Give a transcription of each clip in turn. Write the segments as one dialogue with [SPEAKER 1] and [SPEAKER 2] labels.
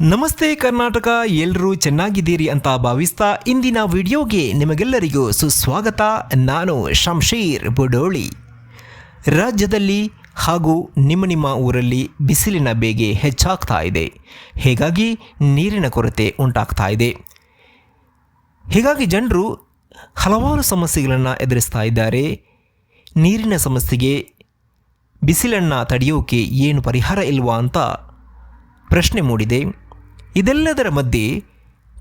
[SPEAKER 1] ನಮಸ್ತೆ ಕರ್ನಾಟಕ ಎಲ್ಲರೂ ಚೆನ್ನಾಗಿದ್ದೀರಿ ಅಂತ ಭಾವಿಸ್ತಾ ಇಂದಿನ ವಿಡಿಯೋಗೆ ನಿಮಗೆಲ್ಲರಿಗೂ ಸುಸ್ವಾಗತ. ನಾನು ಶಂಶೀರ್ ಬುಡೋಳಿ. ರಾಜ್ಯದಲ್ಲಿ ಹಾಗೂ ನಿಮ್ಮ ನಿಮ್ಮ ಊರಲ್ಲಿ ಬಿಸಿಲಿನ ಬೇಗೆ ಹೆಚ್ಚಾಗ್ತಾ ಇದೆ. ಹೀಗಾಗಿ ನೀರಿನ ಕೊರತೆ ಉಂಟಾಗ್ತಾ ಇದೆ. ಹೀಗಾಗಿ ಜನರು ಹಲವಾರು ಸಮಸ್ಯೆಗಳನ್ನು ಎದುರಿಸ್ತಾ ಇದ್ದಾರೆ. ನೀರಿನ ಸಮಸ್ಯೆಗೆ ಬಿಸಿಲನ್ನು ತಡೆಯೋಕೆ ಏನು ಪರಿಹಾರ ಇಲ್ವಾ ಅಂತ ಪ್ರಶ್ನೆ ಮೂಡಿದೆ. ಇದೆಲ್ಲದರ ಮಧ್ಯೆ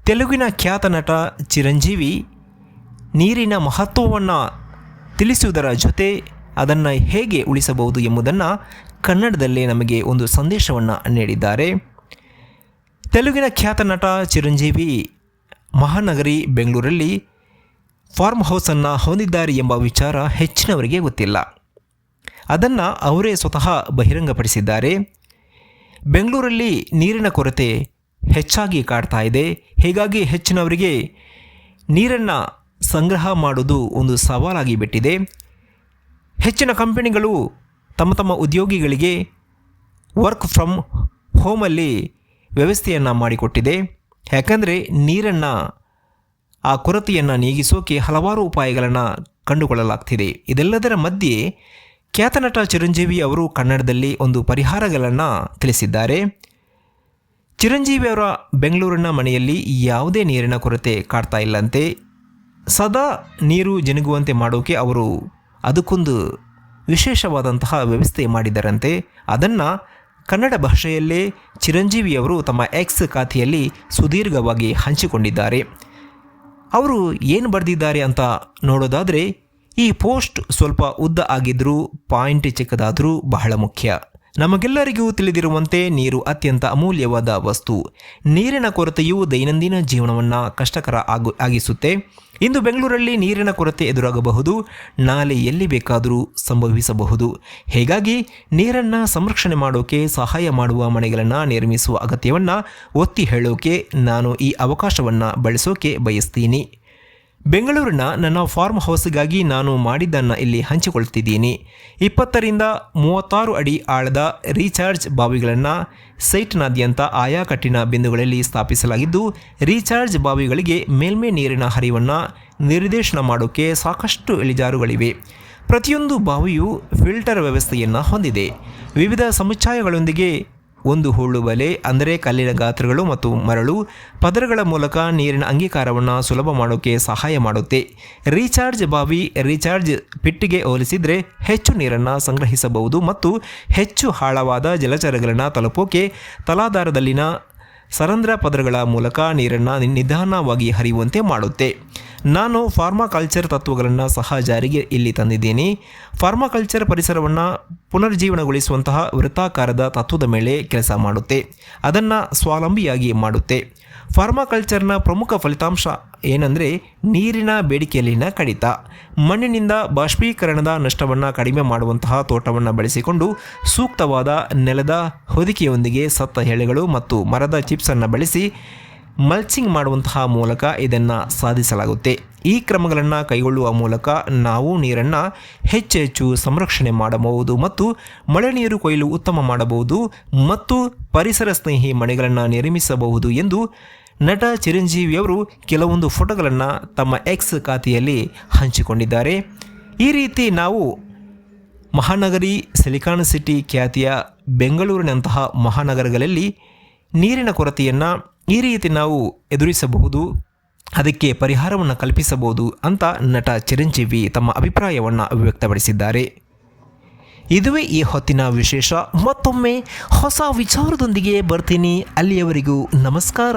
[SPEAKER 1] ತೆಲುಗಿನ ಖ್ಯಾತ ನಟ ಚಿರಂಜೀವಿ ನೀರಿನ ಮಹತ್ವವನ್ನು ತಿಳಿಸುವುದರ ಜೊತೆ ಅದನ್ನು ಹೇಗೆ ಉಳಿಸಬಹುದು ಎಂಬುದನ್ನು ಕನ್ನಡದಲ್ಲೇ ನಮಗೆ ಒಂದು ಸಂದೇಶವನ್ನು ನೀಡಿದ್ದಾರೆ. ತೆಲುಗಿನ ಖ್ಯಾತ ನಟ ಚಿರಂಜೀವಿ ಮಹಾನಗರಿ ಬೆಂಗಳೂರಲ್ಲಿ ಫಾರ್ಮ್ ಹೌಸನ್ನು ಹೊಂದಿದ್ದಾರೆ ಎಂಬ ವಿಚಾರ ಹೆಚ್ಚಿನವರಿಗೆ ಗೊತ್ತಿಲ್ಲ. ಅದನ್ನು ಅವರೇ ಸ್ವತಃ ಬಹಿರಂಗಪಡಿಸಿದ್ದಾರೆ. ಬೆಂಗಳೂರಲ್ಲಿ ನೀರಿನ ಕೊರತೆ ಹೆಚ್ಚಾಗಿ ಕಾಡ್ತಾ ಇದೆ. ಹೀಗಾಗಿ ಹೆಚ್ಚಿನವರಿಗೆ ನೀರನ್ನು ಸಂಗ್ರಹ ಮಾಡೋದು ಒಂದು ಸವಾಲಾಗಿ ಬಿಟ್ಟಿದೆ. ಹೆಚ್ಚಿನ ಕಂಪನಿಗಳು ತಮ್ಮ ತಮ್ಮ ಉದ್ಯೋಗಿಗಳಿಗೆ ವರ್ಕ್ ಫ್ರಮ್ ಹೋಮಲ್ಲಿ ವ್ಯವಸ್ಥೆಯನ್ನು ಮಾಡಿಕೊಟ್ಟಿದೆ. ಯಾಕಂದರೆ ನೀರನ್ನು, ಆ ಕೊರತೆಯನ್ನು ನೀಗಿಸೋಕೆ ಹಲವಾರು ಉಪಾಯಗಳನ್ನು ಕಂಡುಕೊಳ್ಳಲಾಗ್ತಿದೆ. ಇದೆಲ್ಲದರ ಮಧ್ಯೆ ಖ್ಯಾತ ನಟ ಚಿರಂಜೀವಿ ಅವರು ಕನ್ನಡದಲ್ಲಿ ಒಂದು ಪರಿಹಾರಗಳನ್ನು ತಿಳಿಸಿದ್ದಾರೆ. ಚಿರಂಜೀವಿ ಅವರ ಬೆಂಗಳೂರಿನ ಮನೆಯಲ್ಲಿ ಯಾವುದೇ ನೀರಿನ ಕೊರತೆ ಕಾಡ್ತಾ ಇಲ್ಲಂತೆ. ಸದಾ ನೀರು ಜನುಗುವಂತೆ ಮಾಡೋಕೆ ಅವರು ಅದಕ್ಕೊಂದು ವಿಶೇಷವಾದಂತಹ ವ್ಯವಸ್ಥೆ ಮಾಡಿದರಂತೆ. ಅದನ್ನು ಕನ್ನಡ ಭಾಷೆಯಲ್ಲೇ ಚಿರಂಜೀವಿಯವರು ತಮ್ಮ ಎಕ್ಸ್ ಖಾತೆಯಲ್ಲಿ ಸುದೀರ್ಘವಾಗಿ ಹಂಚಿಕೊಂಡಿದ್ದಾರೆ. ಅವರು ಏನು ಬರೆದಿದ್ದಾರೆ ಅಂತ ನೋಡೋದಾದರೆ, ಈ ಪೋಸ್ಟ್ ಸ್ವಲ್ಪ ಉದ್ದ ಆಗಿದ್ದರೂ ಪಾಯಿಂಟ್ ಚಿಕ್ಕದಾದರೂ ಬಹಳ ಮುಖ್ಯ. ನಮಗೆಲ್ಲರಿಗೂ ತಿಳಿದಿರುವಂತೆ ನೀರು ಅತ್ಯಂತ ಅಮೂಲ್ಯವಾದ ವಸ್ತು. ನೀರಿನ ಕೊರತೆಯು ದೈನಂದಿನ ಜೀವನವನ್ನು ಕಷ್ಟಕರ ಆಗು, ಆಗಿಸುತ್ತೆ. ಇಂದು ಬೆಂಗಳೂರಲ್ಲಿ ನೀರಿನ ಕೊರತೆ ಎದುರಾಗಬಹುದು. ನಾಲೆ ಎಲ್ಲಿ ಬೇಕಾದರೂ ಸಂಭವಿಸಬಹುದು. ಹೀಗಾಗಿ ನೀರನ್ನು ಸಂರಕ್ಷಣೆ ಮಾಡೋಕೆ, ಸಹಾಯ ಮಾಡುವ ಮನೆಗಳನ್ನು ನಿರ್ಮಿಸುವ ಅಗತ್ಯವನ್ನು ಒತ್ತಿ ಹೇಳೋಕೆ ನಾನು ಈ ಅವಕಾಶವನ್ನು ಬಳಸೋಕೆ ಬಯಸ್ತೀನಿ. ಬೆಂಗಳೂರಿನ ನನ್ನ ಫಾರ್ಮ್ ಹೌಸ್ಗಾಗಿ ನಾನು ಮಾಡಿದ್ದನ್ನು ಇಲ್ಲಿ ಹಂಚಿಕೊಳ್ತಿದ್ದೀನಿ. ಇಪ್ಪತ್ತರಿಂದ ಮೂವತ್ತಾರು ಅಡಿ ಆಳದ ರೀಚಾರ್ಜ್ ಬಾವಿಗಳನ್ನು ಸೈಟ್ನಾದ್ಯಂತ ಆಯಾ ಕಟ್ಟಿನ ಬಿಂದುಗಳಲ್ಲಿ ಸ್ಥಾಪಿಸಲಾಗಿದ್ದು, ರೀಚಾರ್ಜ್ ಬಾವಿಗಳಿಗೆ ಮೇಲ್ಮೈ ನೀರಿನ ಹರಿವನ್ನು ನಿರ್ದೇಶನ ಮಾಡೋಕ್ಕೆ ಸಾಕಷ್ಟು ಇಳಿಜಾರುಗಳಿವೆ. ಪ್ರತಿಯೊಂದು ಬಾವಿಯು ಫಿಲ್ಟರ್ ವ್ಯವಸ್ಥೆಯನ್ನು ಹೊಂದಿದೆ. ವಿವಿಧ ಸಮುಚ್ಛಾಯಗಳೊಂದಿಗೆ ಒಂದು ಹೂಳು ಬಲೆ, ಅಂದರೆ ಕಲ್ಲಿನ ಗಾತ್ರಗಳು ಮತ್ತು ಮರಳು, ಪದರಗಳ ಮೂಲಕ ನೀರಿನ ಅಂಗೀಕಾರವನ್ನು ಸುಲಭ ಮಾಡೋಕ್ಕೆ ಸಹಾಯ ಮಾಡುತ್ತೆ. ರೀಚಾರ್ಜ್ ಬಾವಿ, ರೀಚಾರ್ಜ್ ಪಿಟ್ಟಿಗೆ ಹೋಲಿಸಿದರೆ ಹೆಚ್ಚು ನೀರನ್ನು ಸಂಗ್ರಹಿಸಬಹುದು ಮತ್ತು ಹೆಚ್ಚು ಆಳವಾದ ಜಲಚರಗಳನ್ನು ತಲುಪೋಕೆ ತಲಾಧಾರದಲ್ಲಿನ ಸರಂಧ್ರ ಪದರಗಳ ಮೂಲಕ ನೀರನ್ನು ನಿಧಾನವಾಗಿ ಹರಿಯುವಂತೆ ಮಾಡುತ್ತೆ. ನಾನು ಫಾರ್ಮಾಕಲ್ಚರ್ ತತ್ವಗಳನ್ನು ಸಹ ಜಾರಿಗೆ ಇಲ್ಲಿ ತಂದಿದ್ದೀನಿ. ಫಾರ್ಮಾಕಲ್ಚರ್ ಪರಿಸರವನ್ನು ಪುನರ್ಜೀವನಗೊಳಿಸುವಂತಹ ವೃತ್ತಾಕಾರದ ತತ್ವದ ಮೇಲೆ ಕೆಲಸ ಮಾಡುತ್ತೆ. ಅದನ್ನು ಸ್ವಾವಲಂಬಿಯಾಗಿ ಮಾಡುತ್ತೆ. ಫಾರ್ಮಾಕಲ್ಚರ್ನ ಪ್ರಮುಖ ಫಲಿತಾಂಶ ಏನಂದರೆ ನೀರಿನ ಬೇಡಿಕೆಯಲ್ಲಿನ ಕಡಿತ. ಮಣ್ಣಿನಿಂದ ಬಾಷ್ಪೀಕರಣದ ನಷ್ಟವನ್ನು ಕಡಿಮೆ ಮಾಡುವಂತಹ ತೋಟವನ್ನು ಬಳಸಿಕೊಂಡು ಸೂಕ್ತವಾದ ನೆಲದ ಹೊದಿಕೆಯೊಂದಿಗೆ ಸತ್ತ ಎಳೆಗಳು ಮತ್ತು ಮರದ ಚಿಪ್ಸನ್ನು ಬಳಸಿ ಮಲ್ಚಿಂಗ್ ಮಾಡುವಂತಹ ಮೂಲಕ ಇದನ್ನು ಸಾಧಿಸಲಾಗುತ್ತೆ. ಈ ಕ್ರಮಗಳನ್ನು ಕೈಗೊಳ್ಳುವ ಮೂಲಕ ನಾವು ನೀರನ್ನು ಹೆಚ್ಚು ಹೆಚ್ಚು ಸಂರಕ್ಷಣೆ ಮಾಡಬಹುದು ಮತ್ತು ಮಳೆ ನೀರು ಕೊಯ್ಲು ಉತ್ತಮ ಮಾಡಬಹುದು ಮತ್ತು ಪರಿಸರ ಸ್ನೇಹಿ ಮನೆಗಳನ್ನು ನಿರ್ಮಿಸಬಹುದು ಎಂದು ನಟ ಚಿರಂಜೀವಿಯವರು ಕೆಲವೊಂದು ಫೋಟೋಗಳನ್ನು ತಮ್ಮ ಎಕ್ಸ್ ಖಾತೆಯಲ್ಲಿ ಹಂಚಿಕೊಂಡಿದ್ದಾರೆ. ಈ ರೀತಿ ನಾವು ಮಹಾನಗರಿ, ಸಿಲಿಕಾನ್ ಸಿಟಿ ಖ್ಯಾತಿಯ ಬೆಂಗಳೂರಿನಂತಹ ಮಹಾನಗರಗಳಲ್ಲಿ ನೀರಿನ ಕೊರತೆಯನ್ನು ಈ ರೀತಿ ನಾವು ಎದುರಿಸಬಹುದು, ಅದಕ್ಕೆ ಪರಿಹಾರವನ್ನು ಕಲ್ಪಿಸಬಹುದು ಅಂತ ನಟ ಚಿರಂಜೀವಿ ತಮ್ಮ ಅಭಿಪ್ರಾಯವನ್ನು ವ್ಯಕ್ತಪಡಿಸಿದ್ದಾರೆ. ಇದುವೇ ಈ ಹೊತ್ತಿನ ವಿಶೇಷ. ಮತ್ತೊಮ್ಮೆ ಹೊಸ ವಿಚಾರದೊಂದಿಗೆ ಬರ್ತೀನಿ. ಅಲ್ಲಿಯವರೆಗೂ ನಮಸ್ಕಾರ.